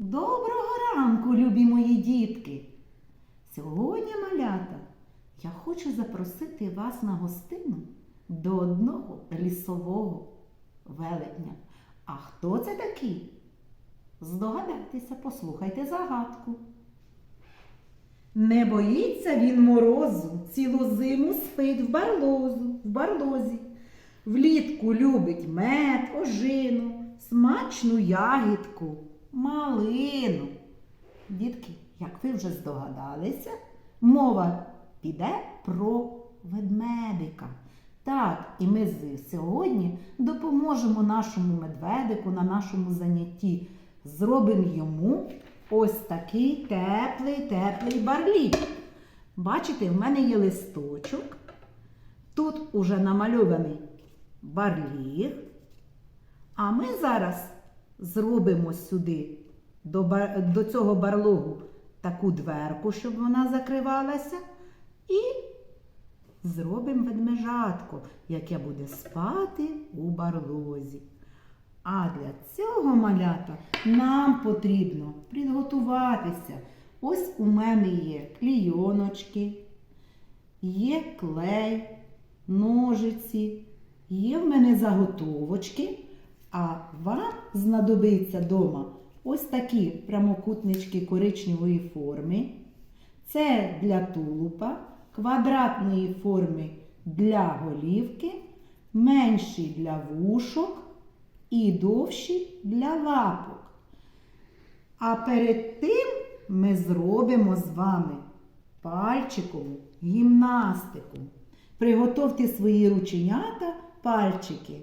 Доброго ранку, любі мої дітки! Сьогодні, малята, я хочу запросити вас на гостину до одного лісового велетня. А хто це такий? Здогадайтеся, послухайте загадку. Не боїться він морозу, цілу зиму спить в барлозу, в барлозі. Влітку любить мед, ожину, смачну ягідку, малину. Дітки, як ви вже здогадалися, мова піде про ведмедика. Так, і ми сьогодні допоможемо нашому медведику на нашому занятті. Зробимо йому ось такий теплий, теплий барлік. Бачите, в мене є листочок. Тут уже намальований барліг. А ми зараз зробимо сюди до, бар- до цього барлогу таку дверку, щоб вона закривалася. І зробимо ведмежатко, яке буде спати у барлозі. А для цього малята нам потрібно підготуватися. Ось у мене є клійоночки, є клей, ножиці, є в мене заготовочки, а вам знадобиться вдома ось такі прямокутнички коричневої форми. Це для тулупа, квадратної форми для голівки, менші для вушок і довші для лапок. А перед тим ми зробимо з вами пальчикову гімнастику. Приготовте свої рученята, пальчики.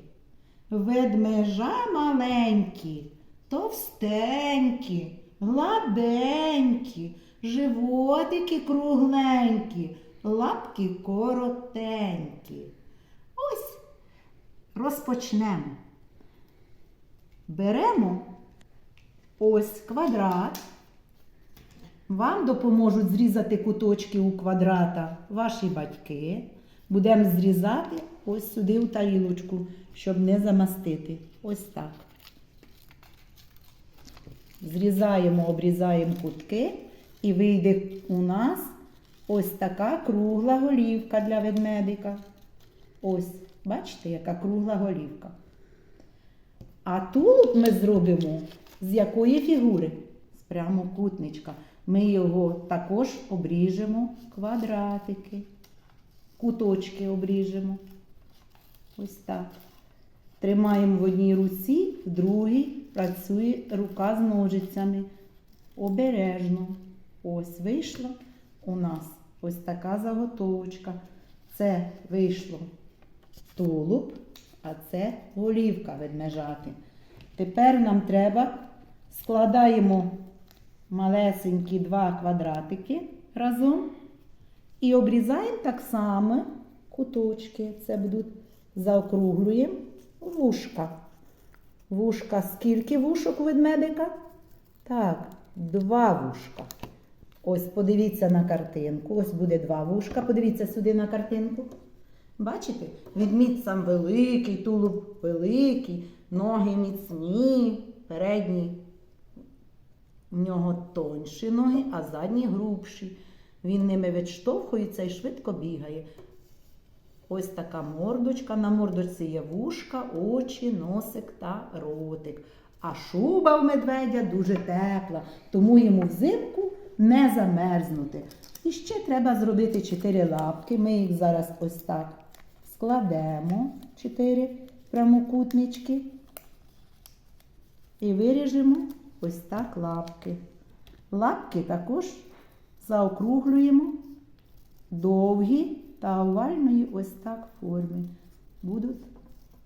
Ведмежа маленькі, товстенькі, гладенькі, животики кругленькі, лапки коротенькі. Ось розпочнемо. Беремо ось квадрат. Вам допоможуть зрізати куточки у квадрата ваші батьки. Будемо зрізати ось сюди у тарілочку, щоб не замастити. Ось так. Зрізаємо, обрізаємо кутки і вийде у нас ось така кругла голівка для ведмедика. Ось, бачите, яка кругла голівка. А тулуб ми зробимо з якої фігури? З прямокутничка. Ми його також обріжемо квадратики, куточки обріжемо. Ось так. Тримаємо в одній руці, в другій працює рука з ножицями. Обережно. Ось вийшла у нас ось така заготовочка. Це вийшло тулуб, а це голівка ведмежати. Тепер нам треба складаємо малесенькі два квадратики разом і обрізаємо так само куточки. Це будуть заокруглюємо вушка. Вушка, скільки вушок ведмедика? Так, два вушка. Ось подивіться на картинку. Ось буде два вушка. Подивіться сюди на картинку. Бачите? Відмід сам великий, тулуб великий, ноги міцні, передні в нього тонші ноги, а задні грубші. Він ними відштовхується і швидко бігає. Ось така мордочка. На мордочці є вушка, очі, носик та ротик. А шуба в медведя дуже тепла, тому йому взимку не замерзнути. І ще треба зробити чотири лапки. Ми їх зараз ось так складемо, чотири прямокутнички. І виріжемо ось так лапки. Лапки також заокруглюємо довгі та овальної ось так форми. Будуть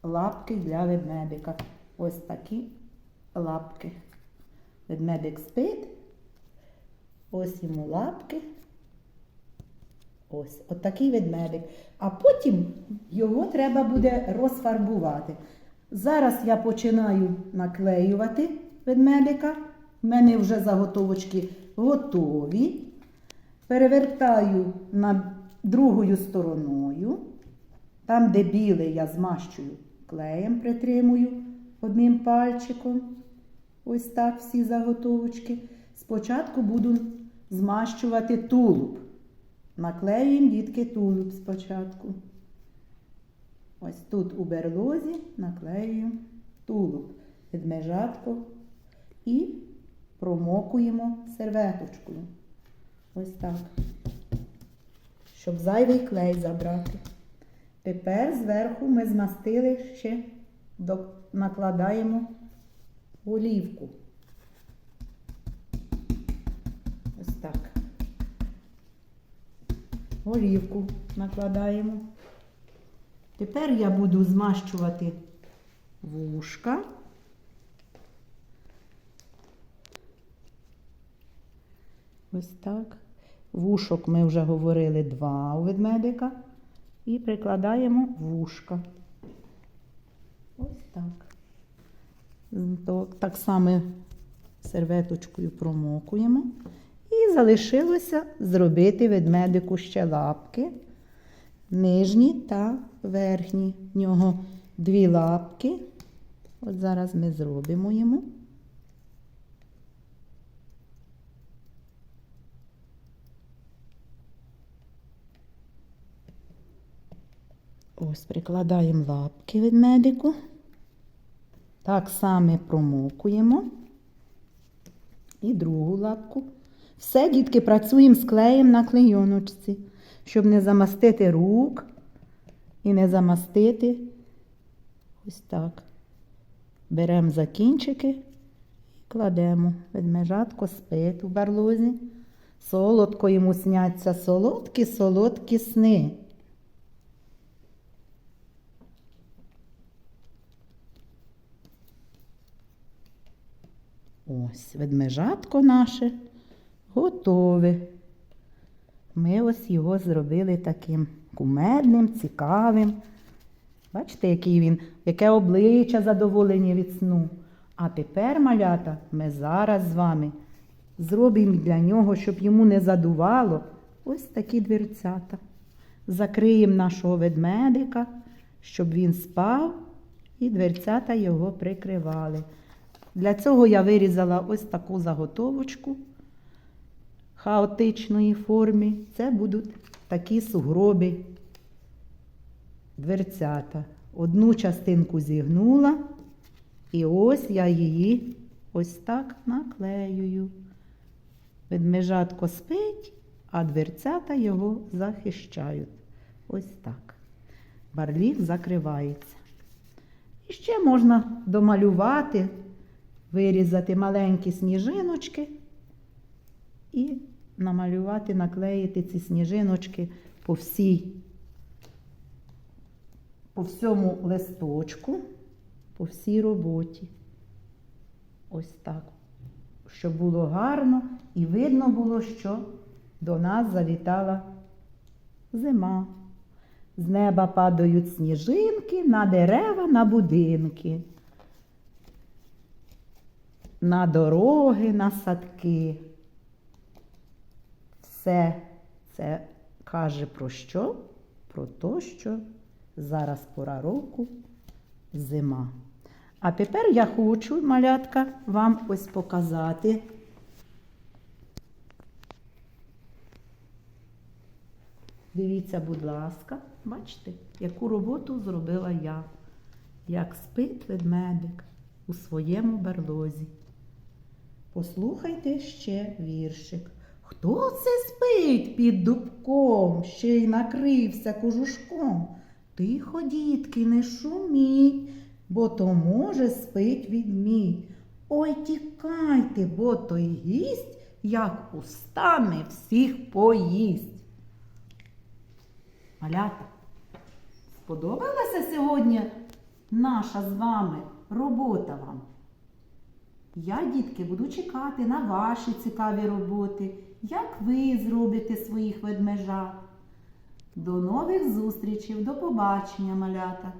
лапки для ведмедика. Ось такі лапки. Ведмедик спить. Ось йому лапки. Ось, от такий ведмедик. А потім його треба буде розфарбувати. Зараз я починаю наклеювати ведмедика. У мене вже заготовочки готові. Перевертаю на другою стороною. Там, де біле, я змащую клеєм, притримую одним пальчиком. ось так всі заготовочки. Спочатку буду змащувати тулуб. Наклеюємо дітки тулуб спочатку. Ось тут у берлозі наклеюємо тулуб, ведмежатко і промокуємо серветочкою. Ось так. Щоб зайвий клей забрати. Тепер зверху ми змастили ще накладаємо олівку. Ось так. Олівку накладаємо. Тепер я буду змащувати вушка. Ось так. Вушок ми вже говорили два у ведмедика. І прикладаємо вушка. Ось так. Так само серветочкою промокуємо. І залишилося зробити ведмедику ще лапки. Нижні та верхні. В нього дві лапки. От зараз ми зробимо йому. Ось прикладаємо лапки ведмедику. Так само промокуємо. І другу лапку. Все, дітки, працюємо з клеєм на клейоночці, щоб не замастити рук і не замастити. Ось так. Беремо за кінчики і кладемо. Ведмежатко спить у барлозі. Солодко йому сняться солодкі, солодкі сни. Ось ведмежатко наше готове. Ми ось його зробили таким кумедним, цікавим. Бачите, який він, яке обличчя задоволення від сну. А тепер, малята, ми зараз з вами зробимо для нього, щоб йому не задувало, ось такі дверцята. Закриємо нашого ведмедика, щоб він спав, і дверцята його прикривали. Для цього я вирізала ось таку заготовочку хаотичної формі. Це будуть такі сугроби дверцята. Одну частинку зігнула, і ось я її ось так наклеюю. Ведмежатко спить, а дверцята його захищають. Ось так. Барлік закривається. І ще можна домалювати, вирізати маленькі сніжиночки і намалювати, наклеїти ці сніжиночки по всій, по всьому листочку, по всій роботі. Ось так. Щоб було гарно і видно було, що до нас завітала зима. З неба падають сніжинки на дерева, на будинки, на дороги, на садки. Все це каже про що? Про те, що зараз пора року зима. А тепер я хочу, малятка, вам ось показати. Дивіться, будь ласка, бачите, яку роботу зробила я, як спить ведмедик у своєму берлозі. Послухайте ще віршик. Хто це спить під дубком, ще й накрився кожушком? Тихо, дітки, не шуміть, бо то може спить відмідь. Ой, тікайте, бо той гість, як устами всіх поїсть. Малята, сподобалася сьогодні наша з вами робота вам? Я, дітки, буду чекати на ваші цікаві роботи, як ви зробите своїх ведмежа. До нових зустрічей, до побачення, малята!